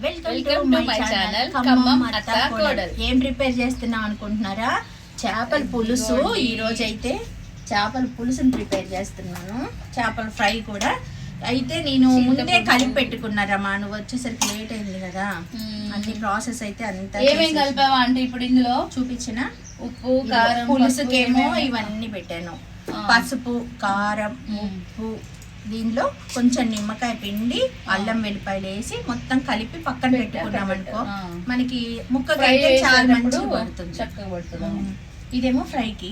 Welcome to my channel Khammam అత్త కోడలు. ఏం ప్రిపేర్ చేస్తున్నాం అనుకుంటున్నారా? చేపల పులుసు. ఈ రోజు అయితే చేపల పులుసుని ప్రిపేర్ చేస్తున్నాను. చేపల ఫ్రై కూడా. అయితే నేను ముందే. కలిపి పెట్టుకున్నారమ్మా నువ్వు వచ్చేసరికి లేట్ అయింది కదా. అన్ని ప్రాసెస్ అయితే అంతా ఏమేం చేసేసి- కలిపావా అంటే ఇప్పుడు ఇందులో? చూపించిన? ఉప్పు కారం పులుసుకేమో ఇవన్నీ పెట్టాను. పసుపు కారం. ఉప్పు దీనిలో కొంచెం నిమ్మకాయ పిండి అల్లం వెల్లిపాయలు వేసి మొత్తం కలిపి పక్కన పెట్టుకున్నాం అనుకో. మనకి ముక్కకి ఫ్రై అయితే చాలా మంచిగా పడుతుంది. చక్కగా పడుతుంది. ఇదేమో ఫ్రైకి.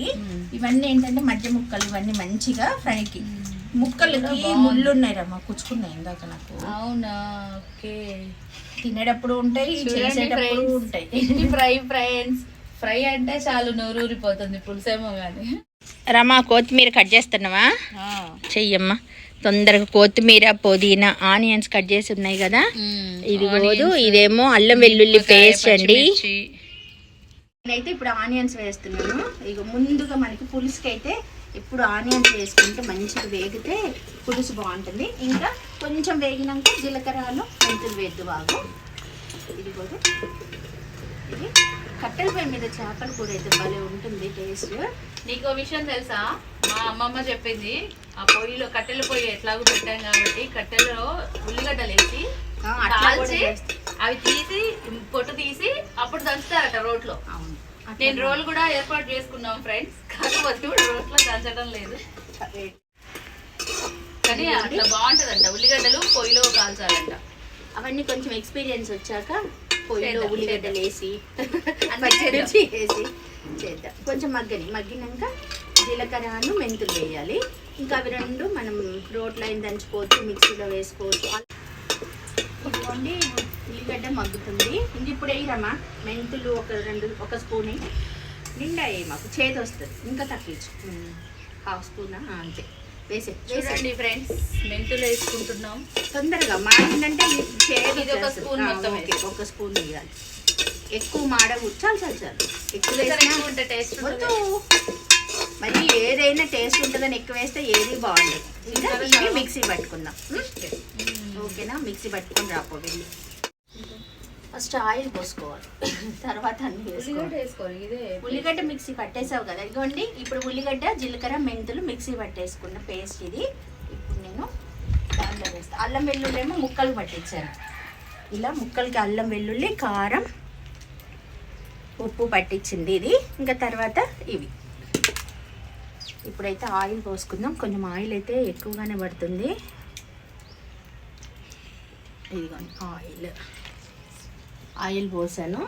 ఇవన్నీ ఏంటంటే మధ్య ముక్కలు ఇవన్నీ మంచిగా ఫ్రైకి. ముక్కలకి. ముళ్ళు ఉన్నాయి రమ్మ కుచ్చుకున్నాయి ఇందాక నాకు. అవునా? ఓకే. తినేటప్పుడు ఉంటాయి చేసేటప్పుడు ఉంటాయి. ఫ్రై ఫ్రెండ్స్ ఫ్రై అంటే చాలు నోరు ఊరిపోతుంది పులుసేమో కానీ రమా కొత్తిమీర కట్ చేస్తున్నావా? చెయ్యమ్మా. తొందరగా కొత్తిమీర పుదీనా ఆనియన్స్ కట్ చేసి ఉన్నాయి కదా? ఇది పోదు. ఇదేమో అల్లం వెల్లుల్లి పేస్ట్ అండి. నేనైతే ఇప్పుడు ఆనియన్స్ వేస్తున్నాను. ఇక ముందుగా మనకి పులుసుకి అయితే ఇప్పుడు ఆనియన్స్ వేసుకుంటే మంచిగా వేగితే పులుసు బాగుంటుంది. ఇంకా కొంచెం వేగినాక జీలకర్రలు మెంతులు వేద్దు బాగు ఇది కూడా ఇది. కట్టెల పొయ్యి మీద చేపల కూర అయితే భలే ఉంటుంది టేస్ట్ నీకు విషయం తెలుసా? మా అమ్మమ్మ చెప్పింది ఆ పొయ్యిలో కట్టెల పొయ్యి ఎట్లాగో పెట్టాం కాబట్టి కట్టెలో ఉల్లిగడ్డలు వేసి కాల్చి. అవి తీసి పొట్టు తీసి అప్పుడు దంచుతారట రోట్లో. అవును. నేను రోల్ కూడా ఏర్పాటు చేసుకున్నాం ఫ్రెండ్స్ కాకపోతే రోట్లో దంచడం లేదు. కానీ అట్లా బాగుంటదంట. ఉల్లిగడ్డలు పొయ్యిలో కాల్చాలంట. అవన్నీ కొంచెం ఎక్స్పీరియన్స్ వచ్చాక పొయ్యిలో ఉల్లిగడ్డలు వేసి పచ్చిమిర్చి వేసి చేద్దాం. కొంచెం మగ్గని మగ్గినాక జీలకర్రను మెంతులు వేయాలి. ఇంకా అవి రెండు మనం రోట్లో అయిన దంచుకోవచ్చు మిక్సీలో వేసుకోవచ్చు. ఇదిగోండి ఉల్లిగడ్డ మగ్గుతుంది. ఇంక ఇప్పుడు వేయరమ్మా మెంతులు ఒక రెండు ఒక స్పూన్. నిండా వేయి మాకు చేతి వస్తుంది ఇంకా తగ్గించు. Half spoon? అంతే. వేసే వేసే. చూడండి ఫ్రెండ్స్ మెంతులు వేసుకుంటున్నాం. తొందరగా మాడిందంటే చేదు ఇది ఒక. స్పూన్ మొత్తం ఓకే, ఒక స్పూన్ వేయాలి. ఎక్కువ మాడవు చాలు చాలు చాలు. ఎక్కువ టేస్ట్ వద్దు. మరి ఏదైనా టేస్ట్ ఉంటుందని ఎక్కువ వేస్తే ఏది బాగుండదు. ఇంకా మిక్సీ పట్టుకుందాం. ఓకేనా? మిక్సీ పట్టుకొని రాపో వెళ్ళి. ఫస్ట్ ఆయిల్ పోసుకోవాలి. తర్వాత అన్ని ఉల్లిగడ్డ వేసుకోవాలి. ఇదే ఉల్లిగడ్డ మిక్సీ పట్టేసావు కదా. ఇదిగోండి ఇప్పుడు ఉల్లిగడ్డ జీలకర్ర మెంతులు మిక్సీ పట్టేసుకున్న పేస్ట్ ఇది. ఇప్పుడు నేను దాంట్లో వేస్తాను అల్లం వెల్లుల్లి ఏమో ముక్కలు పట్టించాను. ఇలా ముక్కలకి అల్లం వెల్లుల్లి కారం ఉప్పు పట్టించింది ఇది. ఇంకా తర్వాత ఇవి. ఇప్పుడైతే ఆయిల్ పోసుకుందాం. కొంచెం ఆయిల్ అయితే ఎక్కువగానే పడుతుంది. ఇదిగోండి ఆయిల్. ఆయిల్ పోసాను.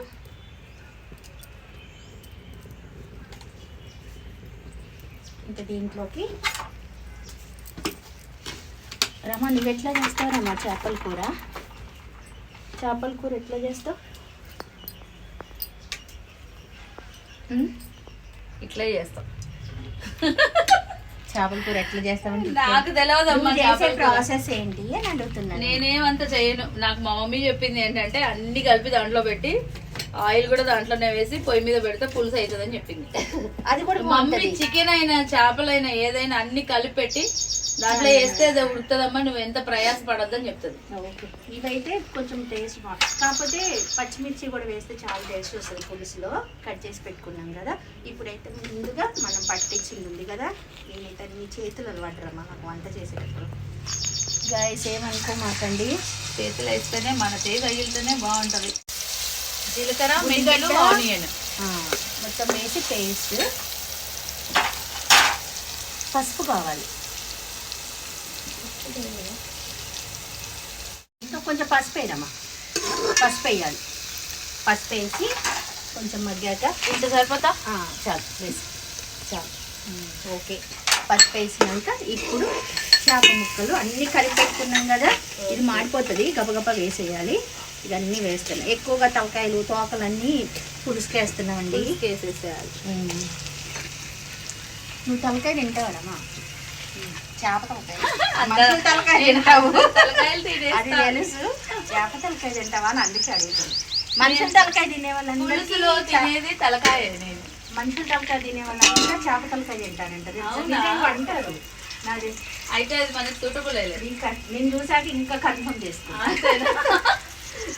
ఇంకా దీంట్లోకి రమా నువ్వు ఎట్లా చేస్తావు రమా చేపల కూర? చేపల కూర ఎట్లా చేస్తావు? ఇట్లా చేస్తాం. చేపల కూర ఎట్లా చేస్తావంటే నాకు తెలియదు అమ్మా నువ్వు చేసే. ప్రాసెస్ ఏంటి అని అడుగుతున్నాను. నేనేమంత చేయను. నాకు మా మమ్మీ చెప్పింది ఏంటంటే అన్ని కలిపి దాంట్లో పెట్టి ఆయిల్ కూడా దాంట్లోనే వేసి పొయ్యి మీద పెడితే పులుసు అవుతుందని చెప్పింది. అది కూడా మమ్మీ చికెన్ అయినా చేపలైనా ఏదైనా అన్ని కలిపి పెట్టి దాంట్లో వేస్తే అది ఉడుకుతుందమ్మా నువ్వు ఎంత ప్రయాస పడొద్దని చెప్తుంది. ఓకే. ఇవైతే కొంచెం టేస్ట్ బాగుంటుంది కాకపోతే పచ్చిమిర్చి కూడా వేస్తే చాలా టేస్ట్ వస్తుంది పులుసులో. కట్ చేసి పెట్టుకున్నాం కదా. ఇప్పుడైతే ముందుగా మనం పట్టించింది ఉంది కదా. నేనైతే నీ చేతులు అలవాటరమ్మా నాకు వంట చేసేటప్పుడు. గాయస్ ఏమనుకోమాకండి చేతిలో వేస్తేనే మన చేతి తగిలితేనే బాగుంటది. జీలకర్ర. మెంతులు ఆనియన్. మొత్తం వేసి పేస్ట్ పసుపు కావాలి. ఇంకా కొంచెం పసుపు వేయడమ్మా పసుపు వేయాలి పసుపు వేసి కొంచెం మగ్గాక ఇంత సరిపోతా చాలు వేసి చాలు ఓకే పసుపు వేసినాక ఇప్పుడు చేప ముక్కలు అన్నీ కలిపి పెట్టుకున్నాం కదా ఇది మాడిపోతుంది గబగబా వేసేయాలి ఇవన్నీ వేస్తున్నాం ఎక్కువగా తలకాయలు తోకలన్నీ పులుసుకేస్తున్నామండి వేసేసేయాలి. నువ్వు తలకాయ తింటావడమ్మా చేప తలకాయ. తింటావు. అది. తెలుసు. చేప తలకాయ తింటావా అని అందుకే అడుగుతుంది మనుషుల తలకాయ తినే పులుసులో వాళ్ళందరికీ తినేది తలకాయ నేను. మనుషుల తలకాయ తినే వాళ్ళంతా చేప తలకాయ? నిజంగా అంటారు. నాది అయితే అది మనకి సూటబుల్ అయ్యలేదు ఇంకా నేను చూసాక ఇంకా కన్ఫర్మ్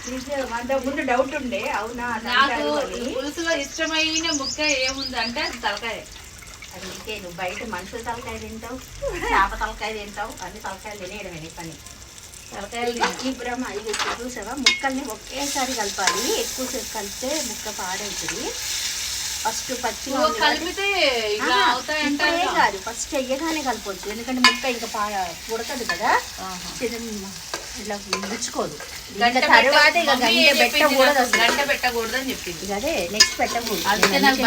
నిజం అంతకు ముందు డౌట్ ఉండే. అవునా? నాకు. పులుసులో ఇష్టమైన ముక్క ఏముంది అంటే అది తలకాయ. అందుకే నువ్వు బయట మనుషుల తలకాయ తింటావు చేప తలకాయ తింటావు అన్ని తలకాయలు తినేయడమే నీ పని. తలకాయలు ఈ బ్రహ్మ ఇది చూసావా? ముక్కల్ని ఒకేసారి కలపాలి. ఎక్కువసేపు కలిపితే ముక్క పాడవుతుంది. ఫస్ట్ పచ్చిగా కాబట్టి- కలిపితే ఇప్పుడే కాదు. ఫస్ట్ వెయ్యగానే కలపొచ్చు ఎందుకంటే ముక్క ఇంకా పా ఉడకదు కదా. గంట ఇంకా తర్వాత ఇక గంట పెట్టకూడదు గంట పెట్టకూడదు అని చెప్పింది అదే నెక్స్ట్ పెట్టకూడదు. గంట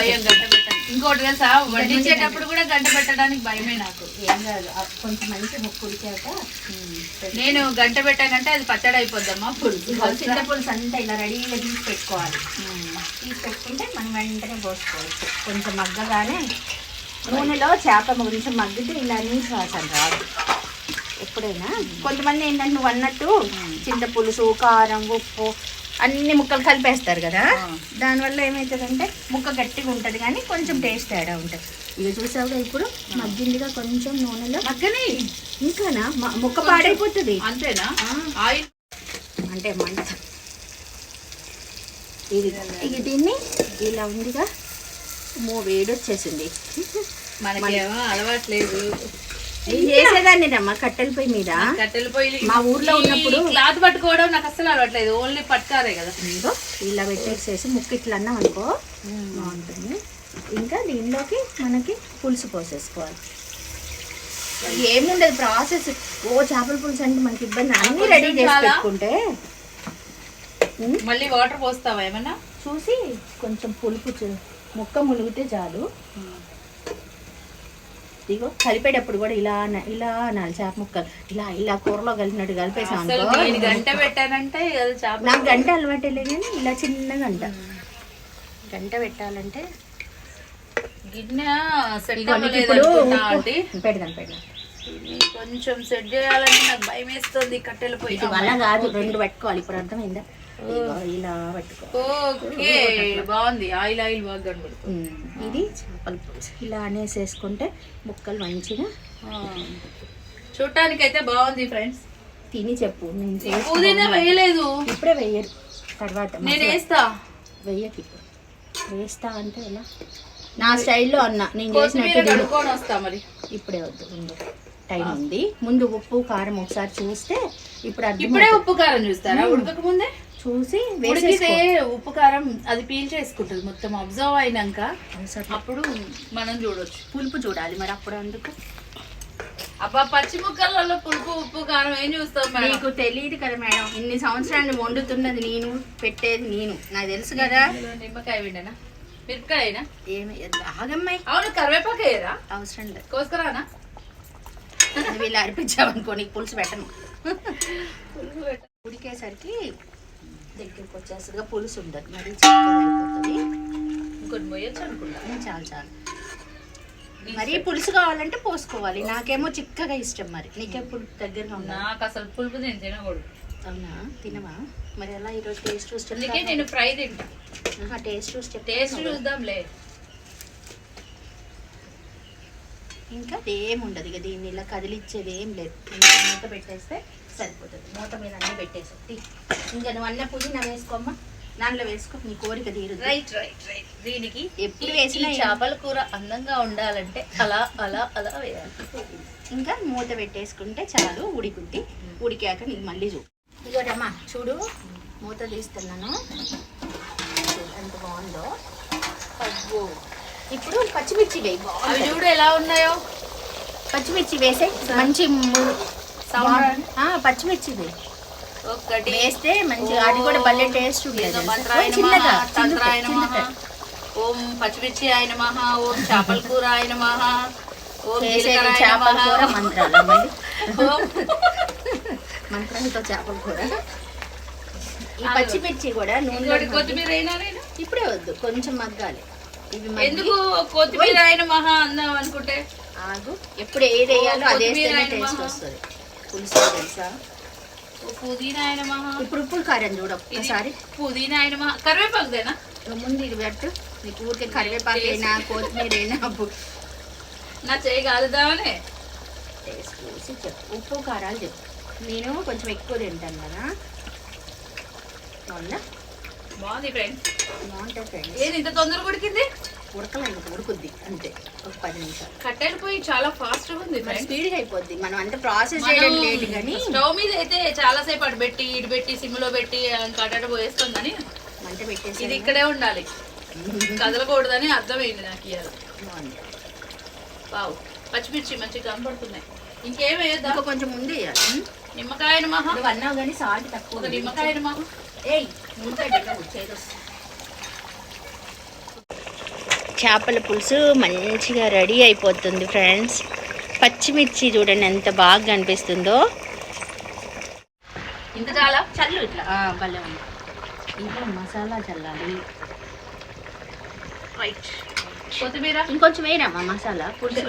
ఇంకోటి తెలుసా? వడ్డించేటప్పుడు కూడా గంట పెట్టడానికి భయమే నాకు. ఏం కాదు. కొంచెం మంచి ముక్కు ఉడికాక నేను గంట పెట్టానంటే అది పచ్చడి అయిపోద్దమ్మా పులుసు. చింత పులుసు అంతా ఇలా రెడీగా తీసి పెట్టుకోవాలి. తీసి పెట్టుకుంటే మనం వెంటనే పోసుకోవచ్చు. కొంచెం మగ్గగానే నూనెలో చేప కొంచెం మగ్గితే ఇలా నీసు వాసన రాదు. ఎప్పుడైనా కొంతమంది ఏంటంటే నువ్వు అన్నట్టు చింత పులుసు కారం ఉప్పు అన్ని ముక్కలు కలిపేస్తారు కదా. దానివల్ల ఏమవుతుందంటే ముక్క గట్టిగా ఉంటుంది కానీ కొంచెం టేస్ట్ తేడా ఉంటుంది ఇక చూసావుగా ఇప్పుడు? మగ్గిందిగా కొంచెం నూనెలో. మగ్గని? ఇంకానా? ముక్క పాడైపోతుంది. అంతేనా. ఆయిల్ అంటే మంట. ఇది ఇక దీన్ని ఇలా ఉందిగా. మో వేడి వచ్చేసింది మనకేమో అలవాట్లేదు చేసేదాన్ని రమ్మ కట్టెల పొయ్యి మీద. కట్టెల పొయ్యి మా ఊర్లో ఉన్నప్పుడు- క్లాత్ పట్టుకోవడం నాకు అస్సలు అలవాట్లేదు ఓన్లీ పట్టుకారే కదా. ఇలా పెట్టేసేసి ముక్క ఇట్లా అన్నాం అనుకో బాగుంటుంది. ఇంకా దీనిలోకి మనకి పులుసు పోసేసుకోవాలి. ఏముండదు ప్రాసెస్. ఓ చేపల పులుసు అంటే మనకి ఇబ్బంది. అన్ని రెడీ చేసి? పెట్టుకుంటే మళ్ళీ వాటర్ పోస్తావా ఏమన్నా? చూసి కొంచెం పులుపు చూ- ముక్క మునిగితే చాలు. ఇదిగో కలిపేటప్పుడు కూడా ఇలా ఇలా అనాలి చేప ముక్కలు. ఇలా ఇలా కూరలో కలిపినట్టు కలిపేసాం అసలు అనుకో. నేను గంట పెట్టానంటే నాకు గంట అలవాటే కానీ ఇలా చిన్న గంట. గంట పెట్టాలంటే గిన్నె సెట్ పెడదాం పెడదాం. కొంచెం సెట్ చేయాలంటే నాకు భయం వేస్తుంది కట్టెల ఇది అలా కాదు రెండు పెట్టుకోవాలి. ఇప్పుడు అర్థమైందా? ఇలా బాగుంది. ఆయిల్ ఆయిల్ బాగా కనబడుతుంది. ఉమ్, ఇది చేపల పులుసు. ఇలా అనేసేసుకుంటే ముక్కలు మంచిగా చూడటానికి అయితే బాగుంది ఫ్రెండ్స్ తిని చెప్పు. నేను పుదీనా వేయలేదు. ఇప్పుడే వెయ్యరు తర్వాత నేను వేస్తా. ఇప్పుడు. వేస్తా అంటే ఎలా? నా స్టైల్లో అన్నా. నేను చేసినట్టు వస్తా మరి. ఇప్పుడే వద్దు ముందు. టైం ఉంది. ముందు ఉప్పు కారం ఒకసారి చూస్తే ఇప్పుడు ఇప్పుడే ఉప్పు కారం చూస్తారా? ఉడకక ముందే? చూసి ఉడికితే ఉప్పు కారం అది పీల్ చేసుకుంటుంది. మొత్తం అబ్జర్వ్ అయినాక. అప్పుడు మనం చూడొచ్చు. పులుపు చూడాలి మరి అప్పుడు అందుకు. అబ్బా పచ్చి ముక్కలలో పులుపు ఉప్పు కారం ఏం చూస్తాం నీకు తెలియదు కదా మేడం. ఇన్ని సంవత్సరాలు వండుతున్నది నేను పెట్టేది నేను. నాకు తెలుసు కదా. నిమ్మకాయ విండనా మిరపకాయనా? ఏమి ఆగమ్మాయి. అవును కరివేపాకు వేయరా అవసరం లేదు. కోసుకురానా? నువ్వు ఇలా అర్పించావనుకో నీకు పులుసు పెట్టను. ఉడికేసరికి దగ్గరికి వచ్చేసరిగా పులుసు ఉండదు. మరి అయిపోతుంది. ఇంకొన్ని పోయొచ్చు అనుకుంటా. ఉమ్, చాలు చాలు. మరి పులుసు కావాలంటే పోసుకోవాలి. నాకేమో చిక్కగా ఇష్టం మరి. నీకే పులుపు దగ్గరగా ఉందా? నాకు అసలు పులుపు నేను తినకూడదు. అవునా? తినవా? మరి ఎలా ఈరోజు టేస్ట్ చూసి అందుకే నేను ఫ్రై తింటా. టేస్ట్ చూసి చెప్తా టేస్ట్ చూద్దాంలే. ఇంకా ఏం ఉండదు. ఇక దీన్ని ఇలా కదిలిచ్చేది ఏం లేదు. మూత పెట్టేస్తే సరిపోతుంది. మూత మీద అన్నీ పెట్టేసి. ఇంకా నువ్వు అన్న పుదీనా వేసుకోమ్మా. దాంట్లో వేసుకో నీ కోరిక తీరుదు రైట్ రైట్ రైట్. దీనికి ఎప్పుడు వేసినా ఈ చేపల కూర అందంగా ఉండాలంటే అలా అలా అలా వేయాలి. ఇంకా మూత పెట్టేసుకుంటే చాలు ఉడికుద్ది. ఉడికాక నీకు మళ్ళీ చూ ఇదిగోటమ్మా చూడు. మూత తీస్తున్నాను. చూడు ఎంత బాగుందో. అబ్బో. ఇప్పుడు పచ్చిమిర్చి వేయి. చూడు ఎలా ఉన్నాయో. పచ్చిమిర్చి వేసే మంచి ము- Sound ఆ, పచ్చిమిర్చి వేయి ఒకటి. వేస్తే మంచిగా అది కూడా భలే టేస్ట్ ఓ, పచ్చిమిర్చి ఆయన మహా ఓం చేపల కూర ఆయన మహా ఓం చేపల కూర మంత్రాలు మంత్రాలతో చేపల కూర. ఈ పచ్చిమిర్చి కూడా ఇంకోటి కొత్తిమీర నేను? ఇప్పుడే వద్దు కొంచెం మగ్గాలి. ఇవి ఎందుకు? కొత్తిమీర ఆయన మహా అందాం అనుకుంటే. ఆగు. ఎప్పుడు ఏది వేయాలో అది టేస్ట్. వస్తుంది. పులుసు తెలుసా? పుదీనా ఆయన మహా. ఇప్పుడు ఉప్పులు కారం చూడు ఇది ఒక్కసారి పుదీనా ఆయన మహా కరివేపాకుదేనా ముందు ఇది పెట్టు. నీకు ఊరికే కరివేపాకు అయినా కొత్తిమీర అయినా నా చేయి కాలుదామనే టేస్ట్ చూసి చెప్పు. ఉప్పు కారాలు చెప్పు. నేను కొంచెం ఎక్కువ తింటాను కదా. బాగుందా? బాగుంది ఫ్రెండ్స్ బాగుంటుంది ఫ్రెండ్స్ ఏది ఇంత తొందరగా ఉడికింది? ఉడకలేదు ఉడుకుద్ది అంతే. ఒక పది నిమిషాలు. కట్టెలు పోయి చాలా ఫాస్ట్గా ఉంది మరి స్పీడ్గా అయిపోద్ది. మనం అంత ప్రాసెస్ చేయడం లేదు కానీ స్టవ్ మీద అయితే చాలా సేపు అటు పెట్టి ఇటు పెట్టి సిమ్లో పెట్టి కట్టెట పోయేస్తాం కానీ మంట పెట్టేసి ఇది ఇక్కడే ఉండాలి. కదలకూడదని అర్థమైంది నాకు ఇవాళ వావ్. పచ్చిమిర్చి మంచిగా కనపడుతున్నాయి. ఇంకేం వేయద్దా? కొంచెం ముందు వేయాలి. నిమ్మకాయను మహా అన్నావు కానీ సాల్ట్ తక్కువ. నిమ్మకాయను మహా ఏయ్ నిమ్మకాయ పెట్టవు చేపల పులుసు మంచిగా రెడీ అయిపోతుంది ఫ్రెండ్స్. పచ్చిమిర్చి చూడండి ఎంత బాగా కనిపిస్తుందో ఇంత చాలా? చల్లు ఇట్లా. భలే ఉంది. ఇంకా మసాలా చల్లాలి. రైట్ కొత్తిమీర? ఇంకొంచెం వేయరమ్మా మసాలా. పులుసు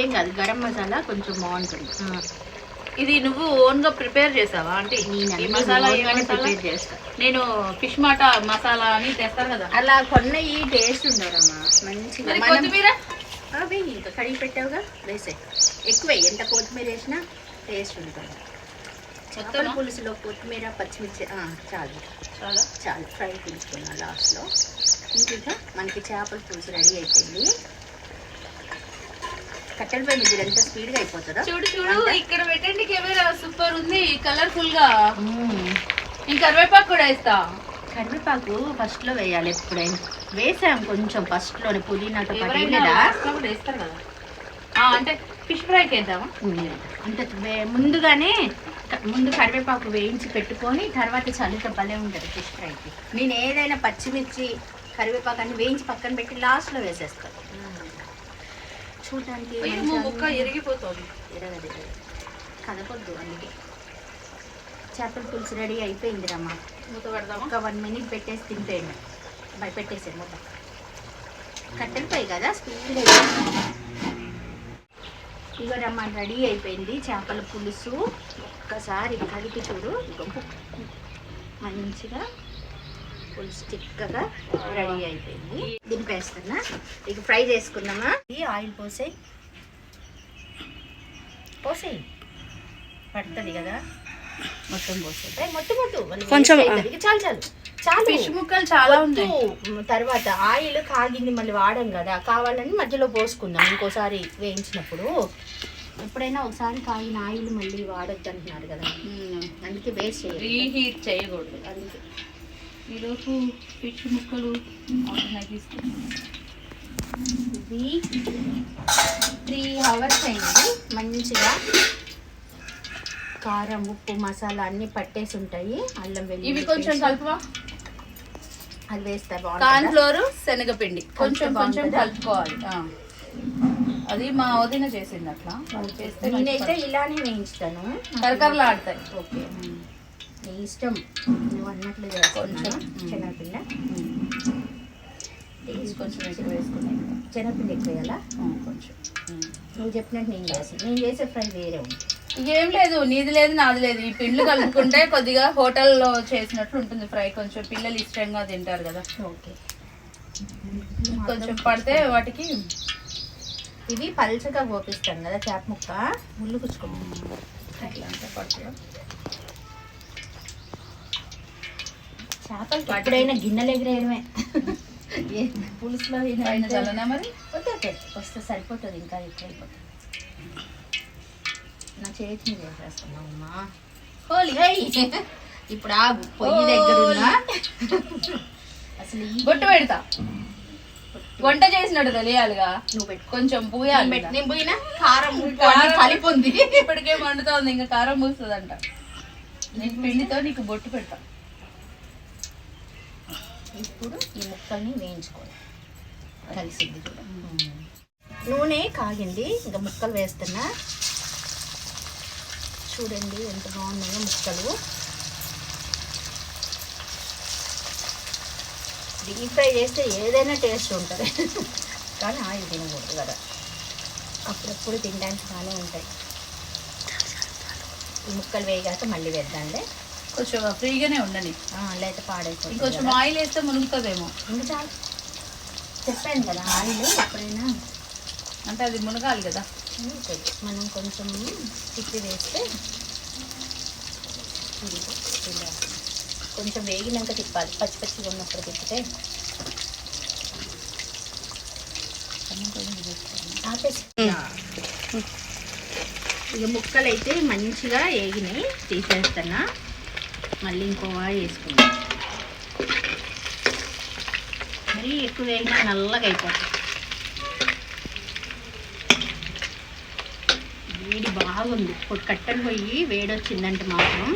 ఏం కాదు. గరం మసాలా కొంచెం బాగుంటుంది. ఇది నువ్వు ఓన్గా ప్రిపేర్ చేసావా? అంటే ఈ మసాలా ఏ మసాలా? ప్రిపేర్ చేస్తా. నేను ఫిష్ మాట మసాలా అని తెస్తారు కదా. అలా కొన్నవి టేస్ట్ ఉండరమ్మా మంచిగా కొత్తిమీర? వెయ్యి ఇంకా కడిగి పెట్టావుగా? వేసే. ఎక్కువ. ఎంత కొత్తిమీర వేసినా టేస్ట్ ఉంటుంది. చేపల? పులుసులో కొత్తిమీర పచ్చిమిర్చి చాలు. చాలా. చాలు. ఫ్రై తీసుకున్నా లాస్ట్లో. ఇంకా మనకి చేపల పులుసు రెడీ అయిపోయింది. కట్టెల పై మీద ఎంత స్పీడ్గా అయిపోతుందా. చూడు చూడు ఇక్కడ పెట్టండి కెమెరా సూపర్ ఉంది కలర్ఫుల్గా. ఇంకా కరివేపాకు కూడా వేస్తా. కరివేపాకు ఫస్ట్లో వేయాలి ఎప్పుడైనా. వేసాం కొంచెం ఫస్ట్లోనే పుదీనాతో పాటు ఎవరైనా వేయలేదా? last లో కూడా వేస్తారు కదా. అంటే ఫిష్ ఫ్రైకి వేద్దామా? వే- ముందుగానే ముందు కరివేపాకు వేయించి పెట్టుకొని తర్వాత చలితో భలే ఉంటుంది ఫిష్ ఫ్రైకి నేను ఏదైనా పచ్చిమిర్చి కరివేపాకు అన్ని వేయించి పక్కన పెట్టి లాస్ట్లో వేసేస్తాను చూడడానికి మా ముక్క ఎరిగిపోతుంది. ఎరగదు కదపొద్దు అందుకే. చేపల పులుసు రెడీ అయిపోయింది రమ్మా మూత ఒక వన్ మినిట్ పెట్టేసి తింపేయండి బయ పెట్టేసాను మొత్తం కట్టెలపై కదా? స్పీడ్గా ఇగో రమ్మ రెడీ అయిపోయింది చేపల పులుసు. ఒక్కసారి కలిపి చూడు. మంచిగా పులుసు చిక్కగా రెడీ అయిపోయింది. దింపేస్తున్నా. ఇక ఫ్రై చేసుకుందామా? ఈ ఆయిల్ పోసేయి పోసేయి పడుతుంది కదా. మొత్తం మొత్తం వద్దు వాళ్ళు కొంచెం, చాలు చాలు. చాలు. ఫిష్ ముక్కలు చాలా మ్, తర్వాత ఆయిల్ కాగింది మళ్ళీ వాడం కదా. కావాలని మధ్యలో పోసుకుందాం. ఇంకోసారి వేయించినప్పుడు. ఎప్పుడైనా ఒకసారి కాగిన ఆయిల్ మళ్ళీ వాడొద్దు అంటున్నారు కదా అందుకే వేస్ట్ చేయాలి రీహీట్ చేయకూడదు. అందుకే. ఈరోజు ఫిష్ ముక్కలు ఇది త్రీ అవర్స్ అయింది. మంచిగా కారం ఉప్పు మసాలా అన్ని పట్టేసి ఉంటాయి. అల్లం వెల్లుల్లి ఇవి కొంచెం. కలుపువా? అది వేస్తే కార్న్ ఫ్లోర్ శనగపిండి. కొంచెం కొంచెం? కలుపుకోవాలి. అది మా వదిన చేసింది అట్లా. వాళ్ళు నేనైతే ఇలానే వేయించుతాను. కరకరలాడతాయి. ఓకే. నీ ఇష్టం. నువ్వు అన్నట్లు శనగపిండ. తీసి కొంచెం ఎక్కువ వేసుకున్నాయి శనగపిండి ఎక్కువ వేయాలా కొంచెం. నువ్వు చెప్పినట్టు నేను చేస్తాను నేను చేసే ఫ్రై వేరే ఉంది. ఏం లేదు నీది లేదు నాది లేదు. ఈ పిండ్లు కలుపుకుంటే కొద్దిగా హోటల్లో చేసినట్లు ఉంటుంది ఫ్రై. కొంచెం పిల్లలు ఇష్టంగా తింటారు కదా. ఓకే. కొంచెం పడితే వాటికి ఇవి పల్చగా పోపిస్తాను కదా చేప ముక్క. ముళ్ళు కుచ్చుకుంటాం అట్లా అంతా పడుతుంది చేపలకి ఎప్పుడైనా గిన్నెలు ఎగిరేయడమే. పులుసులో పైన చల్లనా మరి? వద్దు వస్తే సరిపోతుంది ఇంకా ఎక్కువ అయిపోతుంది. నా చేతిని చేసేస్తున్నావు అమ్మా. హోలీ. ఇప్పుడు ఆగు పొయ్యి దగ్గర ఉన్నా. అసలు బొట్టు పెడతా. వంట చేసినట్టు తెలియాలిగా. నువ్వు పెట్టు. కొంచెం నేను పూయాలి నేను పోయినా? కారం కలిపి ఉంది. ఇప్పటికే మండుతోంది ఇంకా కారం పూస్తుందంట. నీకు పిండితో నీకు బొట్టు పెడతా. ఇప్పుడు ఈ ముక్కల్ని వేయించుకోవాలి. కలిసింది కూడా. నూనె కాగింది. ఇంకా ముక్కలు వేస్తున్నా. చూడండి ఎంత బాగున్నాయో ముక్కలు. డీప్ ఫ్రై చేస్తే ఏదైనా టేస్ట్ ఉంటుంది. కానీ ఆయిల్ తినకూడదు కదా. అప్పుడప్పుడు తినడానికి బాగానే ఉంటాయి. ఈ ముక్కలు వేయగాక మళ్ళీ వేద్దాంలే. కొంచెం ఫ్రీగానే ఉండని లేకపోతే పాడైపోతుంది ఇంకొంచెం. ఆయిల్ వేస్తే మునుగుతుందేమో. ఇంకా చెప్పాను కదా ఆయిల్ ఎప్పుడైనా. అంటే అది మునగాలి కదా. మనం కొంచెం తిప్పి వేస్తే కొంచెం వేగినాక తిప్పాలి. పచ్చి పచ్చిగా ఉన్నప్పుడు తిప్పితే. ఇక ముక్కలు అయితే మంచిగా వేగినాయి తీసేస్తున్నా. మళ్ళీ ఇంకో వాయి వేసుకున్నా మరీ ఎక్కువ వేగినా నల్లగా అయిపోతుంది వేడి బాగుంది. ఇప్పుడు కట్టెలు పోయి వేడి వచ్చిందంటే మాత్రం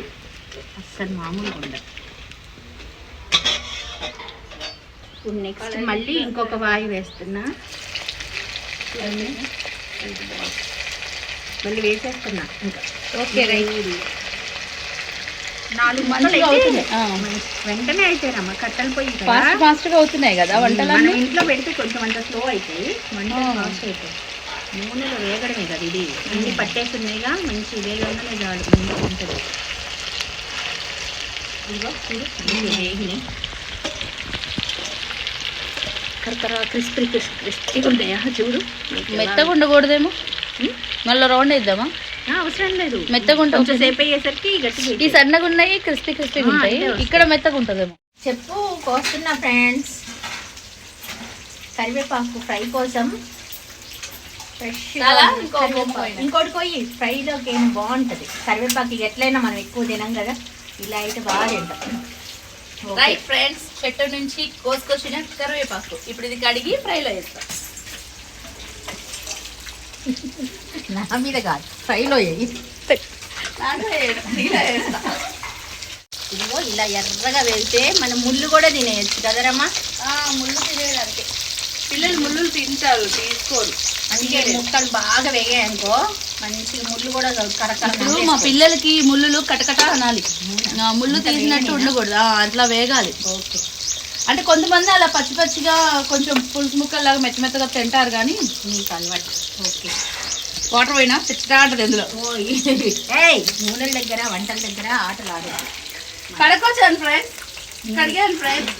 అస్సలు మామూలుగా ఉండదు. ఇప్పుడు నెక్స్ట్ మళ్ళీ ఇంకొక వాయి వేస్తున్నా. మళ్ళీ వేసేస్తున్నా ఇంకా. Okay right. నాలుగు అయితే అవుతుంది. వెంటనే అయిపోయినమ్మా కట్టెలు పోయి. ఫాస్ట్ ఫాస్ట్గా అవుతున్నాయి కదా మన వంటలన్నీ? ఇంట్లో పెడితే కొంచెం అంత స్లో అవుతాయి వంట ఆ. ఫాస్ట్ అవుతాయి నూనెలో వేగడమే కదా ఇది. అన్ని పట్టేస్తున్నాయిగా మంచి వేగంగానే చాలు మంచిగా ఉంటుంది ఇదిగో చూడు వేగినాయి. కరకర క్రిస్పీ క్రిస్పీ క్రిస్పీగా ఉంటాయా చూడు. మెత్తగా ఉండకూడదేమో. మళ్ళీ రౌండ్ వేద్దామా అవసరం లేదు. మెత్తగా కొంచెం? సేపు అయ్యేసరికి గట్టిగా ఈ సన్నగా ఉన్నాయి క్రిస్పీ క్రిస్పీగా ఆ, ఉంటాయి. అంతే. ఇక్కడ మెత్తగా ఉంటుందేమో. చెప్పు కోస్తున్నా ఫ్రెండ్స్. కరివేపాకు ఫ్రై కోసం ఫ్రెష్ చాలా? ఇంకో పోయినా. ఇంకోటి కొయ్యి ఫ్రైలోకి ఏమో బాగుంటుంది. కరివేపాకు ఇక ఎట్లయినా మనం ఎక్కువ తినం కదా. ఇలా అయితే బాగా తింటాం. ఓకే. రైట్ ఫ్రెండ్స్ చెట్టు నుంచి కోసుకొచ్చిన కరివేపాకు. ఇప్పుడు ఇది కడిగి ఫ్రైలో వేస్తాం. నా మీద కాదు. ఫ్రైలో. ఇదిగో ఇలా ఎర్రగా వేస్తే మనం ముళ్ళు కూడా తినేయచ్చు కదరమ్మా ఆ, ముళ్ళు తినేదానికి పిల్లలు ముళ్ళు తింటారు తీసుకోరు. అందుకే ముక్కలు బాగా వేగాయనుకో మంచిగా ముళ్ళు కూడా కరకర ఇప్పుడు మా పిల్లలకి ముళ్ళులు కటకట అనాలి. ముళ్ళు తీసినట్టు ఉండకూడదు. అట్లా వేగాలి. ఓకే. అంటే కొంతమంది అలా పచ్చి పచ్చిగా కొంచెం పులుసు ముక్కల్లాగా మెత్త మెత్తగా తింటారు కానీ నీకు అలవాటు. ఓకే. వాటర్ పోయినా చిట్టా అంటది ఏయ్ నూనెల దగ్గర వంటల దగ్గర ఆటలు ఆడదు కడకొచ్చాను ఫ్రెండ్స్ కడిగాను ఫ్రెండ్స్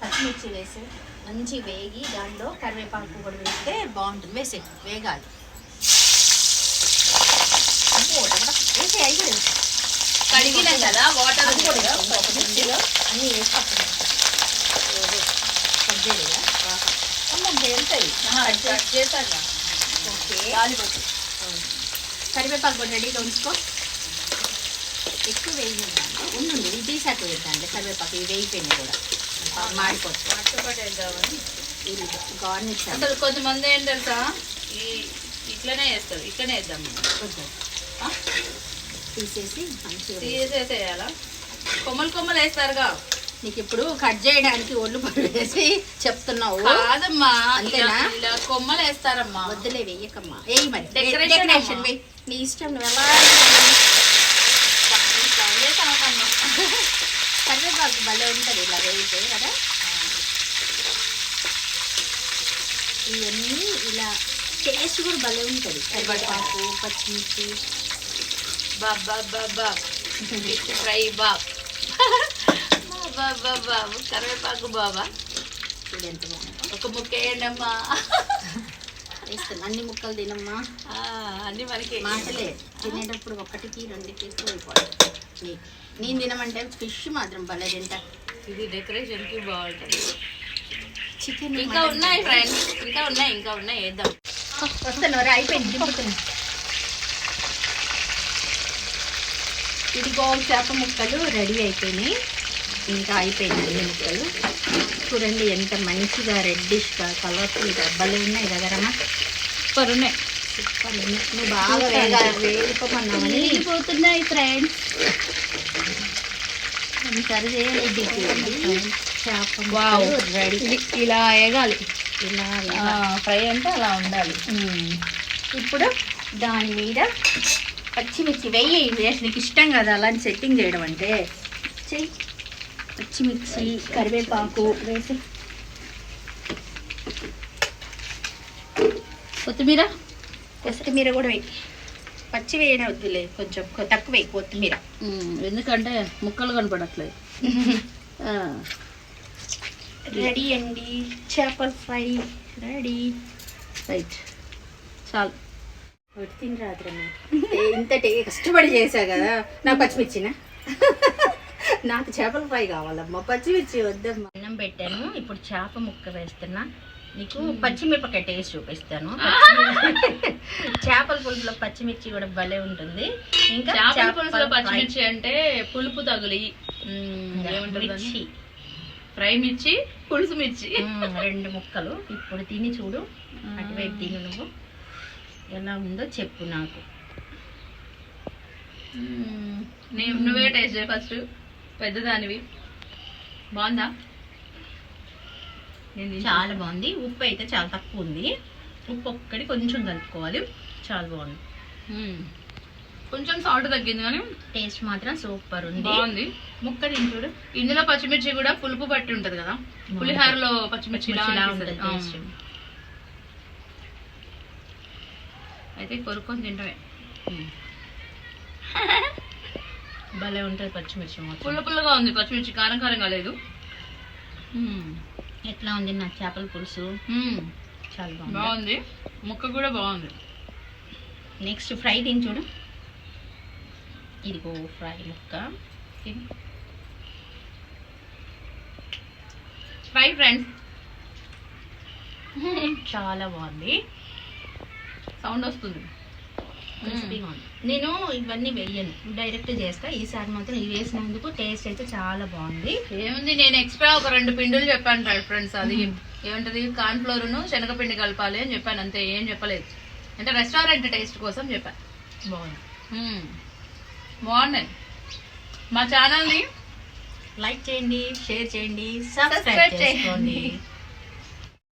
పచ్చిమిర్చి వేసి. మంచి వేగి దాంట్లో కరివేపాకు కూడా వేస్తే బాగుంటుంది. వేసే వేగాలి. వేసే అయిపోయింది కడిగినాం కదా వాటర్ మిర్చిలో అన్నీ వేసి పక్కన కజ్జేడిగా వెళ్తాయి చేశాక ఓకే. గాలిపోతుంది కరివేపాకు కూడా రెడీగా ఉంచుకో. ఎక్కువ వేయి ఉండు ఇది తీసాక వేద్దాండి కరివేపాకు. ఇవి వేయిపోయినాయి కూడా. మాడిపోతుంది గార్నిష్ అసలు కొంతమంది ఏం తెలుసా? ఈ ఇట్లనే వేస్తారు ఇట్లనే వేద్దాం. మనం. తీసేసి. తీసేసేయాలా కొమ్మలు కొమ్మలు వేస్తారుగా నీకు ఇప్పుడు కట్ చేయడానికి ఒళ్ళు పడి వేసి చెప్తున్నావు కాదమ్మా అంతేనా? ఇలా- కొమ్మలు వేస్తారమ్మా వద్దులే వెయ్యకమ్మా వేయి మరి డెకరేషన్. వెయ్యి నీ ఇష్టం నువ్వు ఎలా. కరివేపాకు భలే ఉంటుంది ఇలా వేయితే కదా ఇవన్నీ ఇలా టేస్ట్ కూడా భలే ఉంటుంది కరివేపాకు పచ్చిమిర్చి బా బా బా బా ఫిష్ ఫ్రై బా బా బా బాబు కరివేపాకు బాబా ఎంత ఒక ముక్క వేయండమ్మా వేస్తాను అన్ని ముక్కలు తినమ్మా అన్ని మనకి మాటలే తినేటప్పుడు ఒకటికి రెండుకి నీ- నేను తినమంటే ఫిష్ మాత్రం భలే తింటా. ఇది డెకరేషన్కి బాగుంటుంది. చికెన్ ఇంకా ఉన్నాయి ఫ్రెండ్స్ ఇంకా ఉన్నాయి ఇంకా ఉన్నాయి వేద్దాం వస్తాను అయిపోయింది ఇదిగో చేప ముక్కలు రెడీ అయిపోయినాయి. ఇంకా అయిపోయింది అన్ని ముక్కలు. చూడండి ఎంత మంచిగా రెడ్డిష్గా కలర్ఫుల్గా భలే ఉన్నాయి కదరమ్మా సూపర్ ఉన్నాయి. సూపర్ ఉన్నాయి. నువ్వు బాగా వేగా వేగిపోమన్నామని పోతున్నాయి ఫ్రెండ్స్ సరి చేయలేదు చేప వావ్. రెడీ ఇది ఇలా వేగాలి. ఇలా. ఫ్రై అంటే అలా ఉండాలి. ఇప్పుడు దాని మీద పచ్చిమిర్చి వెయ్యి వేసి నీకు ఇష్టం కదా అలాంటి సెట్టింగ్ చేయడం అంటే. చెయ్యి. పచ్చిమిర్చి కరివేపాకు వేసి. కొత్తిమీర? కొత్తిమీర కూడా వేయి. పచ్చి వేయడం వద్దులే కొంచెం తక్కువ వేయి కొత్తిమీర. ఎందుకంటే ముక్కలు కనపడట్లేదు. రెడీ అండి. చేపల ఫ్రై రెడీ. రైట్. చాలు. తిని రాత్రమ్మా ఇంత టే- కష్టపడి చేశా కదా. నాకు పచ్చిమిర్చిన? నాకు చేపల ఫ్రై కావాలమ్మా. పచ్చిమిర్చి వద్దమ్మా. అన్నం పెట్టాను. ఇప్పుడు చేప ముక్క వేస్తున్నా. నీకు పచ్చిమిరపకాయ టేస్ట్ చూపిస్తాను. చేపల పులుసులో పచ్చిమిర్చి కూడా భలే ఉంటుంది. ఇంకా చేపల పులుసులో పచ్చిమిర్చి అంటే పులుపు తగులి? మిర్చి. ఫ్రై మిర్చి పులుసు మిర్చి. రెండు ముక్కలు. ఇప్పుడు తిని చూడు. అటువైపు తిను నువ్వు. ఎలా ఉందో చెప్పు నాకు. మ్మ్. నీ- నువ్వే టేస్ట్ చేయి ఫస్ట్ పెద్దదానివి. బాగుందా? నేను. చాలా బాగుంది. ఉప్పు అయితే చాలా తక్కువ ఉంది. ఉప్పు ఒక్కటి కొంచెం కలుపుకోవాలి. చాలా బాగుంది. కొంచెం సాల్ట్ తగ్గింది కానీ టేస్ట్ మాత్రం సూపర్ ఉంది. బాగుంది. ముక్క చూడు. ఇందులో పచ్చిమిర్చి కూడా పులుపు పట్టి ఉంటది కదా? పులిహారలో పచ్చిమిర్చి ఇలా ఇలా అనిపిస్తది. ఉంటుంది టేస్ట్ ఆ. అయితే కొరుక్కొని తింటమే. భలే ఉంటుంది పచ్చిమిర్చి పుల్ల పుల్లగా ఉంది పచ్చిమిర్చి కారం కారంగా లేదు. ఎట్లా ఉంది నా చేపల పులుసు. చాలా బాగుంది. బాగుంది. ముక్క కూడా బాగుంది. నెక్స్ట్ ఫ్రై తిని చూడు. ఇదిగో ఫ్రై ముక్క. Fry friends. చాలా బాగుంది. సౌండ్ వస్తుంది. నేను ఇవన్నీ వేయను డైరెక్ట్ చేస్తా. ఈసారి మాత్రం ఇవి వేసినందుకు టేస్ట్ అయితే చాలా బాగుంది. ఏముంది నేను ఎక్స్ట్రా ఒక రెండు పిండులు చెప్పాను రైట్ ఫ్రెండ్స్ అది ఏమంటది? కార్న్ ఫ్లోర్ను శనగపిండి కలపాలి అని చెప్పాను అంతే ఏం చెప్పలేదు. అంటే రెస్టారెంట్ టేస్ట్ కోసం చెప్పాను బాగుంది. బాగున్నాయి. మా ఛానల్ని లైక్ చేయండి షేర్ చేయండి సబ్స్క్రైబ్ చేయండి. చేసుకోండి.